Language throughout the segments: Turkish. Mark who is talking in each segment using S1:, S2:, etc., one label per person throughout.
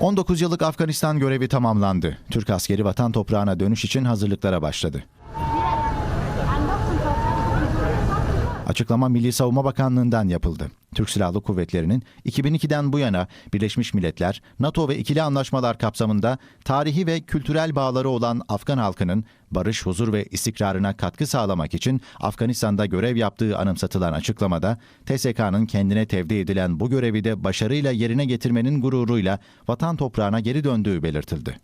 S1: 19 yıllık Afganistan görevi tamamlandı. Türk askeri vatan toprağına dönüş için hazırlıklara başladı. Açıklama Milli Savunma Bakanlığı'ndan yapıldı. Türk Silahlı Kuvvetleri'nin 2002'den bu yana Birleşmiş Milletler, NATO ve ikili anlaşmalar kapsamında tarihi ve kültürel bağları olan Afgan halkının barış, huzur ve istikrarına katkı sağlamak için Afganistan'da görev yaptığı anımsatılan açıklamada, TSK'nın kendine tevdi edilen bu görevi de başarıyla yerine getirmenin gururuyla vatan toprağına geri döndüğü belirtildi.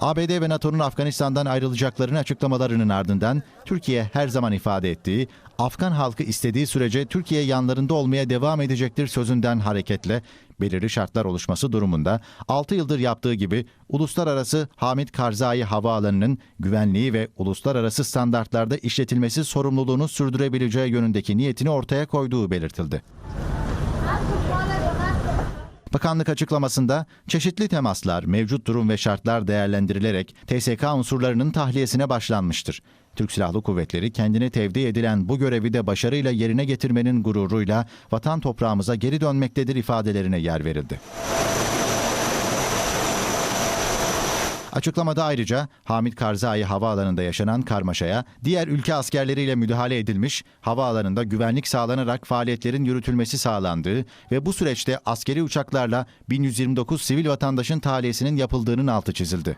S1: ABD ve NATO'nun Afganistan'dan ayrılacaklarını açıklamalarının ardından Türkiye her zaman ifade ettiği Afgan halkı istediği sürece Türkiye yanlarında olmaya devam edecektir sözünden hareketle belirli şartlar oluşması durumunda 6 yıldır yaptığı gibi uluslararası Hamid Karzai Havaalanı'nın güvenliği ve uluslararası standartlarda işletilmesi sorumluluğunu sürdürebileceği yönündeki niyetini ortaya koyduğu belirtildi. Bakanlık açıklamasında çeşitli temaslar, mevcut durum ve şartlar değerlendirilerek TSK unsurlarının tahliyesine başlanmıştır. Türk Silahlı Kuvvetleri kendine tevdi edilen bu görevi de başarıyla yerine getirmenin gururuyla vatan toprağımıza geri dönmektedir ifadelerine yer verildi. Açıklamada ayrıca Hamid Karzai Havaalanı'nda yaşanan karmaşaya diğer ülke askerleriyle müdahale edilmiş, havaalanında güvenlik sağlanarak faaliyetlerin yürütülmesi sağlandığı ve bu süreçte askeri uçaklarla 1129 sivil vatandaşın tahliyesinin yapıldığının altı çizildi.